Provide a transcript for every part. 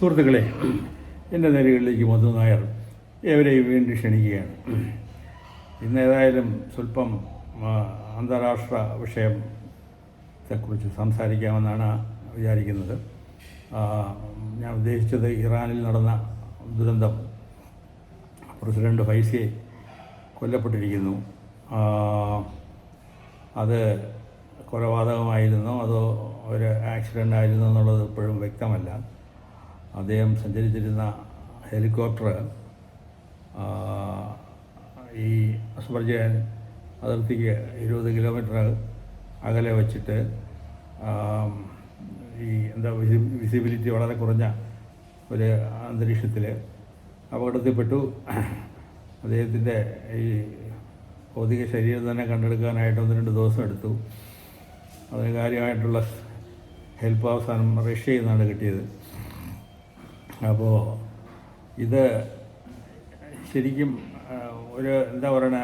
സുഹൃത്തുക്കളെ എന്റെ നിലകളിലേക്ക് മധു നായർ ഏവരെയും വീണ്ടും ക്ഷണിക്കുകയാണ്. ഇന്ന് ഏതായാലും സ്വല്പം അന്താരാഷ്ട്ര വിഷയത്തെക്കുറിച്ച് സംസാരിക്കാമെന്നാണ് വിചാരിക്കുന്നത്. ഞാൻ ഉദ്ദേശിച്ചത് ഇറാനിൽ നടന്ന ദുരന്തം പ്രസിഡന്റ് ഫൈസി കൊല്ലപ്പെട്ടിരിക്കുന്നു. അത് കൊലപാതകമായിരുന്നോ അതോ ഒരു ആക്സിഡന്റ് ആയിരുന്നോ എന്നുള്ളത് ഇപ്പോഴും വ്യക്തമല്ല. അദ്ദേഹം സഞ്ചരിച്ചിരുന്ന ഹെലികോപ്റ്റർ ഈ അസ്മർജയൻ അതിർത്തിക്ക് ഇരുപത് കിലോമീറ്റർ അകലെ വച്ചിട്ട് ഈ എന്താ വിസിബിലിറ്റി വളരെ കുറഞ്ഞ ഒരു അന്തരീക്ഷത്തിൽ അപകടത്തിൽപ്പെട്ടു. അദ്ദേഹത്തിന്റെ ഈ ഭൗതിക ശരീരം തന്നെ കണ്ടെടുക്കാനായിട്ട് ഒന്ന് രണ്ട് ദിവസം എടുത്തു. അതിന് കാര്യമായിട്ടുള്ള ഹെൽപ്പ് അവസാനം റഷ്യയിൽ നിന്നാണ് കിട്ടിയത്. അപ്പോൾ ഇത് ശരിക്കും ഒരു എന്താ പറയണ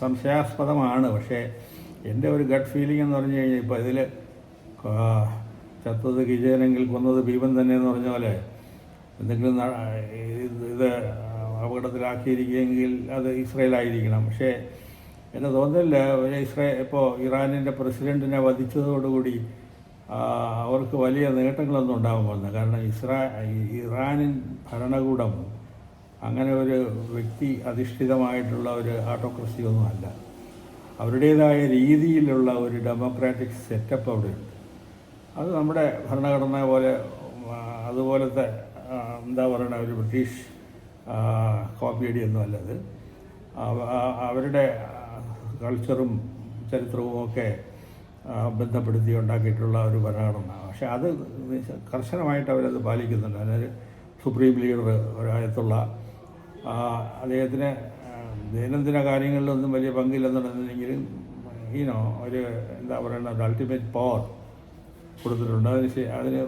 സംശയാസ്പദമാണ്. പക്ഷേ എന്റെ ഒരു ഗട്ട് ഫീലിംഗ് എന്ന് പറഞ്ഞു കഴിഞ്ഞാൽ ഇപ്പോൾ ഇതിൽ ചത്തത് കിജയനെങ്കിൽ കൊന്നത് ഭീമൻ തന്നെ എന്ന് പറഞ്ഞ പോലെ എന്തെങ്കിലും ഇത് അപകടത്തിലാക്കിയിരിക്കുകയെങ്കിൽ അത് ഇസ്രയേലായിരിക്കണം. പക്ഷേ എന്നെ തോന്നുന്നില്ല ഇസ്രയേൽ ഇപ്പോൾ ഇറാനിന്റെ പ്രസിഡന്റിനെ വധിച്ചതോടുകൂടി അവർക്ക് വലിയ നേട്ടങ്ങളൊന്നും ഉണ്ടാകുമെന്ന് കാരണം ഇസ്രാ ഇറാനിൻ ഭരണകൂടം അങ്ങനെ ഒരു വ്യക്തി അധിഷ്ഠിതമായിട്ടുള്ള ഒരു ആട്ടോക്രസി ഒന്നുമല്ല അവരുടേതായ രീതിയിലുള്ള ഒരു ഡെമോക്രാറ്റിക് സെറ്റപ്പ് അവിടെയുണ്ട് അത് നമ്മുടെ ഭരണഘടന പോലെ അതുപോലത്തെ എന്താ പറയുക ഒരു ബ്രിട്ടീഷ് കോപ്പിയടിയൊന്നും അല്ലത് അവരുടെ കൾച്ചറും ചരിത്രവും ഒക്കെ ബന്ധപ്പെടുത്തി ഉണ്ടാക്കിയിട്ടുള്ള ഒരു ഭരണഘടന. പക്ഷേ അത് കർശനമായിട്ട് അവരത് പാലിക്കുന്നുണ്ട്. അതായത് സുപ്രീം ലീഡർ ഒരായത്തുള്ള അദ്ദേഹത്തിന് ദൈനംദിന കാര്യങ്ങളിലൊന്നും വലിയ പങ്കില്ലെന്നുണ്ടെങ്കിലും ഈനോ ഒരു എന്താ പറയുന്നത് ഒരു അൾട്ടിമേറ്റ് പവർ കൊടുത്തിട്ടുണ്ട്. അതിന് അതിന്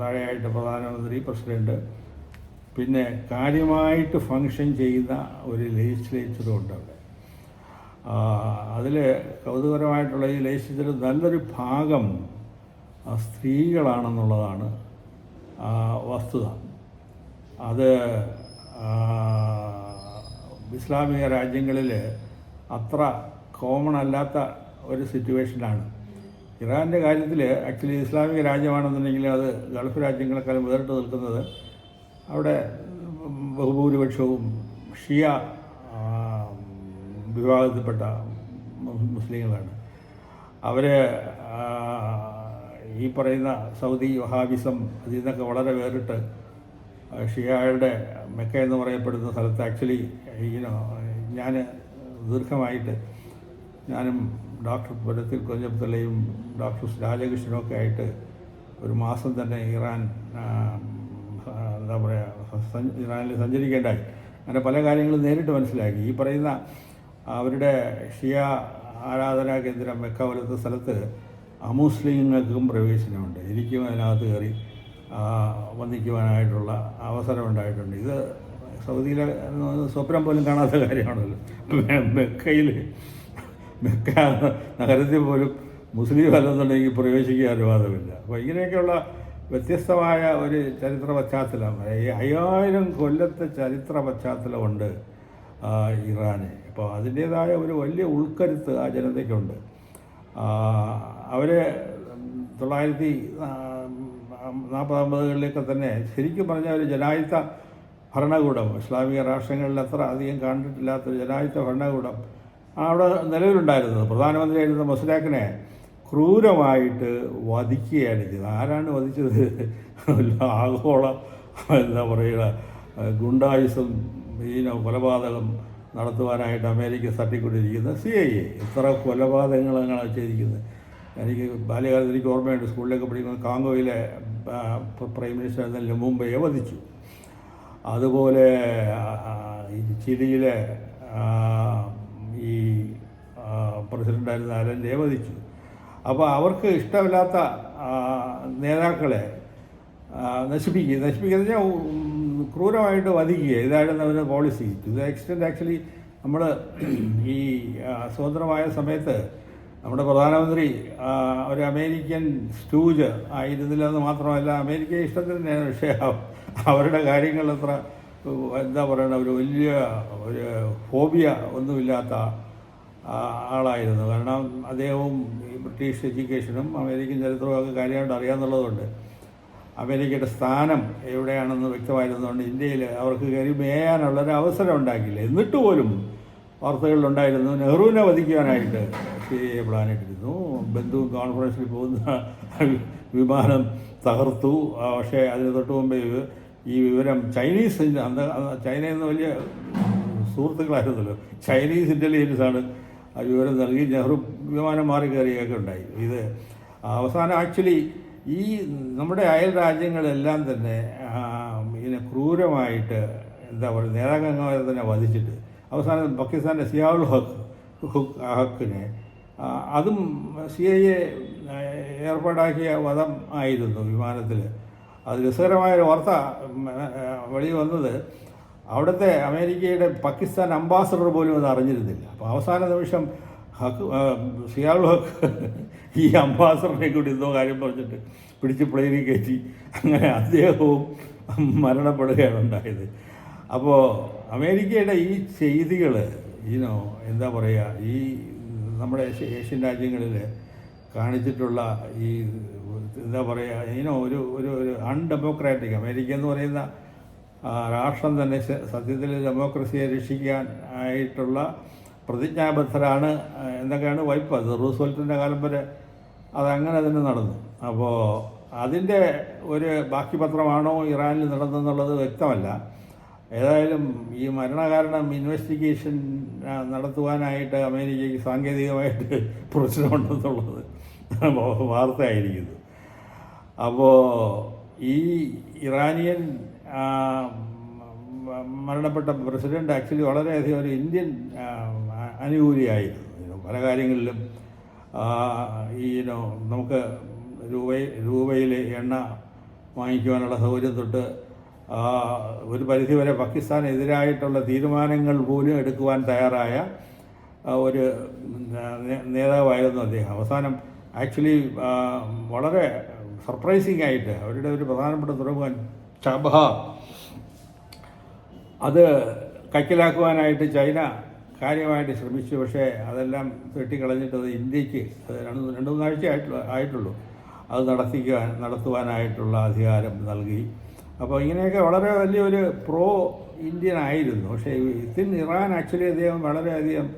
താഴെയായിട്ട് പ്രധാനമന്ത്രി പ്രസിഡന്റ് പിന്നെ കാര്യമായിട്ട് ഫങ്ഷൻ ചെയ്യുന്ന ഒരു ലെജിസ്ലേച്ചറും ഉണ്ട് അവിടെ. അതിൽ കൗതുകരമായിട്ടുള്ള ഈ ലേശത്തിൽ നല്ലൊരു ഭാഗം സ്ത്രീകളാണെന്നുള്ളതാണ് വസ്തുത. അത് ഇസ്ലാമിക രാജ്യങ്ങളിൽ അത്ര കോമൺ അല്ലാത്ത ഒരു സിറ്റുവേഷനാണ് ഇറാന്റെ കാര്യത്തിൽ ആക്ച്വലി ഇസ്ലാമിക രാജ്യമാണെന്നുണ്ടെങ്കിൽ അത് ഗൾഫ് രാജ്യങ്ങളെക്കാളും വേറിട്ട് നിൽക്കുന്നത് അവിടെ ബഹുഭൂരിപക്ഷവും ഷിയ വിഭാഗത്തിൽപ്പെട്ട മുസ്ലിങ്ങളാണ്. അവർ ഈ പറയുന്ന സൗദി വഹാബിസം അതിൽ നിന്നൊക്കെ വളരെ വേറിട്ട് ഷിയായുടെ മെക്ക എന്ന് പറയപ്പെടുന്ന സ്ഥലത്ത് ആക്ച്വലി ഈനോ ഞാൻ ദീർഘമായിട്ട് ഞാനും ഡോക്ടർ പുരത്തിൽ കൊഞ്ചപ്പത്തലയും ഡോക്ടർ രാജകൃഷ്ണനും ഒക്കെ ആയിട്ട് ഒരു മാസം തന്നെ ഇറാൻ എന്താ പറയുക ഇറാനിൽ സഞ്ചരിക്കേണ്ടായി. അങ്ങനെ പല കാര്യങ്ങളും നേരിട്ട് മനസ്സിലാക്കി. ഈ പറയുന്ന അവരുടെ ഷിയ ആരാധനാ കേന്ദ്രം മെക്ക പോലത്തെ സ്ഥലത്ത് അമുസ്ലിങ്ങൾക്കും പ്രവേശനമുണ്ട്. എനിക്കും അതിനകത്ത് കയറി അവസരം ഉണ്ടായിട്ടുണ്ട് ഇത് സൗദിയിലെ സ്വപ്നം പോലും കാണാത്ത കാര്യമാണല്ലോ. മെക്കയിൽ മെക്ക നഗരത്തിൽ പോലും മുസ്ലിം അല്ലെന്നുണ്ടെങ്കിൽ പ്രവേശിക്കാൻ അനുവാദമില്ല. അപ്പോൾ ഇങ്ങനെയൊക്കെയുള്ള വ്യത്യസ്തമായ ഒരു ചരിത്ര പശ്ചാത്തലം അയ്യായിരം കൊല്ലത്തെ ചരിത്ര പശ്ചാത്തലമുണ്ട്. ഇറാന്. അപ്പോൾ അതിന്റേതായ ഒരു വലിയ ഉൾക്കരുത്ത് ആ ജനതയ്ക്കുണ്ട്. അവർ തൊള്ളായിരത്തി നാൽപ്പത്തൊമ്പതുകളിലൊക്കെ തന്നെ ശരിക്കും പറഞ്ഞാൽ ഒരു ജനായുധ ഭരണകൂടം ഇസ്ലാമിക രാഷ്ട്രങ്ങളിൽ അത്ര അധികം കണ്ടിട്ടില്ലാത്ത ജനായുധ ഭരണകൂടം അവിടെ നിലവിലുണ്ടായിരുന്നത്. പ്രധാനമന്ത്രിയായിരുന്ന മൊസലാക്കിനെ ക്രൂരമായിട്ട് വധിക്കുകയാണ് ചെയ്തത്. ആരാണ് വധിച്ചത്? ആഗോള എന്താ പറയുക ഗുണ്ടായുസം ഈ കൊലപാതകം നടത്തുവാനായിട്ട് അമേരിക്ക തട്ടിക്കൊണ്ടിരിക്കുന്ന സി ഐ എ എത്ര കൊലപാതകങ്ങളാണ് ചെയ്തിരിക്കുന്നത്. എനിക്ക് ബാല്യകാലത്ത് എനിക്ക് ഓർമ്മയുണ്ട് സ്കൂളിലൊക്കെ പഠിക്കുന്ന കാങ്കോയിലെ പ്രൈം മിനിസ്റ്റർ എന്ന മുംബൈയെ വധിച്ചു അതുപോലെ ചിലിയിലെ ഈ പ്രസിഡന്റായിരുന്ന അലന്റെ വധിച്ചു അപ്പോൾ അവർക്ക് ഇഷ്ടമില്ലാത്ത നേതാക്കളെ നശിപ്പിക്കുക ഉം, ക്രൂരമായിട്ട് വധിക്കുക ഇതായിരുന്നു അവരുടെ policy to the extent actually നമ്മൾ ഈ സ്വതന്ത്രമായ സമയത്ത് നമ്മുടെ പ്രധാനമന്ത്രി ഒരു അമേരിക്കൻ സ്റ്റൂജ് ആയിരുന്നില്ലെന്ന് മാത്രമല്ല അമേരിക്ക ഇഷ്ടത്തിന് തന്നെയാണ് പക്ഷേ അവരുടെ കാര്യങ്ങൾ അത്ര എന്താ പറയണ ഒരു വലിയ ഒരു ഫോബിയ ഒന്നുമില്ലാത്ത ആളായിരുന്നു. കാരണം അദ്ദേഹവും ഈ ബ്രിട്ടീഷ് എഡ്യൂക്കേഷനും അമേരിക്കൻ ചരിത്രവും ഒക്കെ കാര്യമായിട്ട് അറിയാമെന്നുള്ളതുകൊണ്ട് അമേരിക്കയുടെ സ്ഥാനം എവിടെയാണെന്ന് വ്യക്തമായിരുന്നതുകൊണ്ട് ഇന്ത്യയിൽ അവർക്ക് കയറി മേയാനുള്ളൊരു അവസരം ഉണ്ടാക്കിയില്ല. എന്നിട്ട് പോലും വാർത്തകളിലുണ്ടായിരുന്നു നെഹ്റുവിനെ വധിക്കുവാനായിട്ട് സി എ പ്ലാൻ ഇട്ടിരുന്നു ബന്ധു കോൺഫറൻസിൽ പോകുന്ന വിമാനം തകർത്തു. പക്ഷേ അതിന് തൊട്ട് മുമ്പേ ഈ വിവരം ചൈനീസ് അന്ന് ചൈന വലിയ സുഹൃത്തുക്കളായിരുന്നല്ലോ. ചൈനീസ് ഇന്റലിജൻസ് ആണ് ആ വിവരം നൽകി. നെഹ്റു വിമാനം മാറി കയറിയൊക്കെ ഉണ്ടായി. ഇത് അവസാനം ആക്ച്വലി ഈ നമ്മുടെ അയൽ രാജ്യങ്ങളെല്ലാം തന്നെ ഇതിനെ ക്രൂരമായിട്ട് എന്താ പറയുക നേതാക്കന്മാരെ തന്നെ വധിച്ചിട്ട് അവസാനം പാകിസ്ഥാന്റെ സിയാവുൽ ഹക്ക് ഹുക്ക് ഹക്കിനെ അതും സി ഐ എ ഏർപ്പാടാക്കിയ വധം ആയിരുന്നു വിമാനത്തിൽ അത് രസകരമായൊരു വാർത്ത വഴി വന്നത്. അവിടുത്തെ അമേരിക്കയുടെ പാകിസ്ഥാൻ അംബാസഡർ പോലും അത് അറിഞ്ഞിരുന്നില്ല. അപ്പോൾ അവസാന നിമിഷം ഹക്ക് സിയാൾ ഹക്ക്. ഈ അംബാസഡറിനെ കൂടി എന്തോ കാര്യം പറഞ്ഞിട്ട് പിടിച്ച് പ്ലെയിനിൽ കയറ്റി. അങ്ങനെ അദ്ദേഹവും മരണപ്പെടുകയാണ് ഉണ്ടായത്. അപ്പോൾ അമേരിക്കയുടെ ഈ ചെയ്തികൾ ഈനോ എന്താ പറയുക ഈ നമ്മുടെ ഏഷ്യ- ഏഷ്യൻ രാജ്യങ്ങളിൽ കാണിച്ചിട്ടുള്ള ഈ എന്താ പറയുക ഈനോ ഒരു ഒരു ഒരു അൺഡെമോക്രാറ്റിക് അമേരിക്ക എന്ന് പറയുന്ന രാഷ്ട്രം തന്നെ സത്യത്തിൽ ഡെമോക്രസിയെ രക്ഷിക്കാൻ ആയിട്ടുള്ള പ്രതിജ്ഞാബദ്ധരാണ് എന്നൊക്കെയാണ് വൈപ്പ്. അത് റൂസ്വെൽറ്റിന്റെ കാലം വരെ അതങ്ങനെ തന്നെ നടന്നു. അപ്പോൾ അതിന്റെ ഒരു ബാക്കി പത്രമാണോ ഇറാനിൽ നടന്നെന്നുള്ളത് വ്യക്തമല്ല. ഏതായാലും ഈ മരണകാരണം ഇൻവെസ്റ്റിഗേഷൻ നടത്തുവാനായിട്ട് അമേരിക്കയ്ക്ക് സാങ്കേതികമായിട്ട് പ്രശ്നമുണ്ടെന്നുള്ളത് വാർത്തയായിരിക്കുന്നു. അപ്പോൾ ഈ ഇറാനിയൻ മരണപ്പെട്ട പ്രസിഡന്റ് ആക്ച്വലി വളരെയധികം ഒരു ഇന്ത്യൻ അനുകൂലിയായിരുന്നു. പല കാര്യങ്ങളിലും ഈ നമുക്ക് രൂപ രൂപയിൽ എണ്ണ വാങ്ങിക്കുവാനുള്ള സൗകര്യം തൊട്ട് ഒരു പരിധിവരെ പാകിസ്ഥാനെതിരായിട്ടുള്ള തീരുമാനങ്ങൾ പോലും എടുക്കുവാൻ തയ്യാറായ ഒരു നേതാവായിരുന്നു അദ്ദേഹം. അവസാനം ആക്ച്വലി വളരെ സർപ്രൈസിംഗ് ആയിട്ട് അവരുടെ ഒരു പ്രധാനപ്പെട്ട തുറമുഖൻ ചബഹ അത് കൈക്കലാക്കുവാനായിട്ട് ചൈന കാര്യമായിട്ട് ശ്രമിച്ചു. പക്ഷേ അതെല്ലാം വെട്ടിക്കളഞ്ഞിട്ട് അത് ഇന്ത്യയ്ക്ക് അത് രണ്ട് രണ്ട് മൂന്നാഴ്ച ആയിട്ടുള്ള ആയിട്ടുള്ളൂ. അത് നടത്തിക്കുവാൻ നടത്തുവാനായിട്ടുള്ള അധികാരം നൽകി. അപ്പോൾ ഇങ്ങനെയൊക്കെ വളരെ വലിയൊരു പ്രോ ഇന്ത്യൻ ആയിരുന്നു. പക്ഷേ ഇതിൻ ഇറാൻ ആക്ച്വലി അദ്ദേഹം വളരെയധികം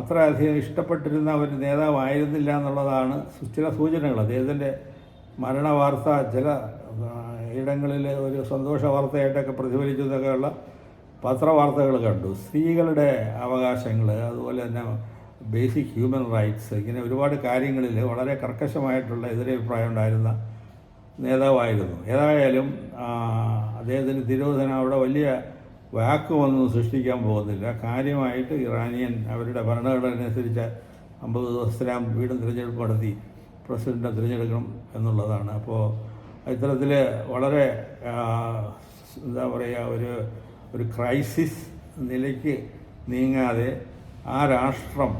അത്ര അധികം ഇഷ്ടപ്പെട്ടിരുന്ന ഒരു നേതാവായിരുന്നില്ല എന്നുള്ളതാണ് ചില സൂചനകൾ. അദ്ദേഹത്തിന്റെ മരണ വാർത്ത ചില ഇടങ്ങളിൽ ഒരു സന്തോഷ വാർത്തയായിട്ടൊക്കെ പ്രതിഫലിച്ചു എന്നൊക്കെയുള്ള പത്രവാർത്തകൾ കണ്ടു. സ്ത്രീകളുടെ അവകാശങ്ങൾ അതുപോലെ തന്നെ ബേസിക് ഹ്യൂമൻ റൈറ്റ്സ് ഇങ്ങനെ ഒരുപാട് കാര്യങ്ങളിൽ വളരെ കർക്കശമായിട്ടുള്ള എതിരഭിപ്രായം ഉണ്ടായിരുന്ന നേതാവായിരുന്നു. ഏതായാലും അദ്ദേഹത്തിന് തിരോധന അവിടെ വലിയ വാക്കുമൊന്നും സൃഷ്ടിക്കാൻ പോകുന്നില്ല. കാര്യമായിട്ട് ഇറാനിയൻ അവരുടെ ഭരണഘടന അനുസരിച്ച് അമ്പത് ദിവസത്തിലാം വീണ്ടും തിരഞ്ഞെടുപ്പ് നടത്തി പ്രസിഡന്റിനെ തിരഞ്ഞെടുക്കണം എന്നുള്ളതാണ്. അപ്പോൾ ഇത്തരത്തിൽ വളരെ എന്താ പറയുക ഒരു ഒരു ക്രൈസിസ് നിലയ്ക്ക് നീങ്ങാതെ ആ രാഷ്ട്രം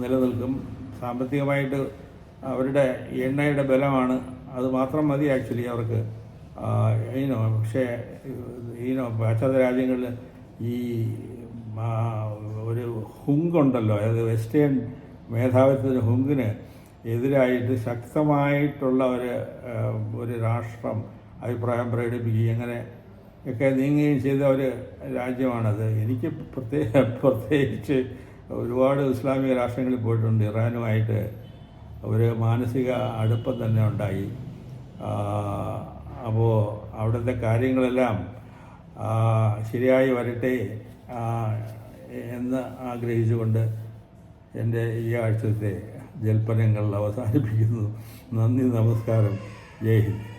നിലനിൽക്കും. സാമ്പത്തികമായിട്ട് അവരുടെ എണ്ണയുടെ ബലമാണ്. അത് മാത്രം മതി ആക്ച്വലി അവർക്ക്. ഈനോ പക്ഷേ ഈനോ പാശ്ചാത്യ രാജ്യങ്ങളിൽ ഈ ഒരു ഹുങ്കുണ്ടല്ലോ. അതായത് വെസ്റ്റേൺ മേധാവിത്വത്തിന് ഹുങ്കിന് എതിരായിട്ട് ശക്തമായിട്ടുള്ള ഒരു ഒരു രാഷ്ട്രം അഭിപ്രായം പ്രകടിപ്പിക്കുകയും അങ്ങനെ ഒക്കെ നീങ്ങുകയും ചെയ്ത ഒരു രാജ്യമാണത്. എനിക്ക് പ്രത്യേക പ്രത്യേകിച്ച് ഒരുപാട് ഇസ്ലാമിക രാഷ്ട്രങ്ങളിൽ പോയിട്ടുണ്ട്. ഇറാനുമായിട്ട് ഒരു മാനസിക അടുപ്പം തന്നെ ഉണ്ടായി. അപ്പോൾ അവിടുത്തെ കാര്യങ്ങളെല്ലാം ശരിയായി വരട്ടെ എന്ന് ആഗ്രഹിച്ചുകൊണ്ട് എന്റെ ഈ ആഴ്ചത്തെ ജൽപ്പനങ്ങൾ അവസാനിപ്പിക്കുന്നു. നന്ദി നമസ്കാരം. ജയ് ഹിന്ദ്.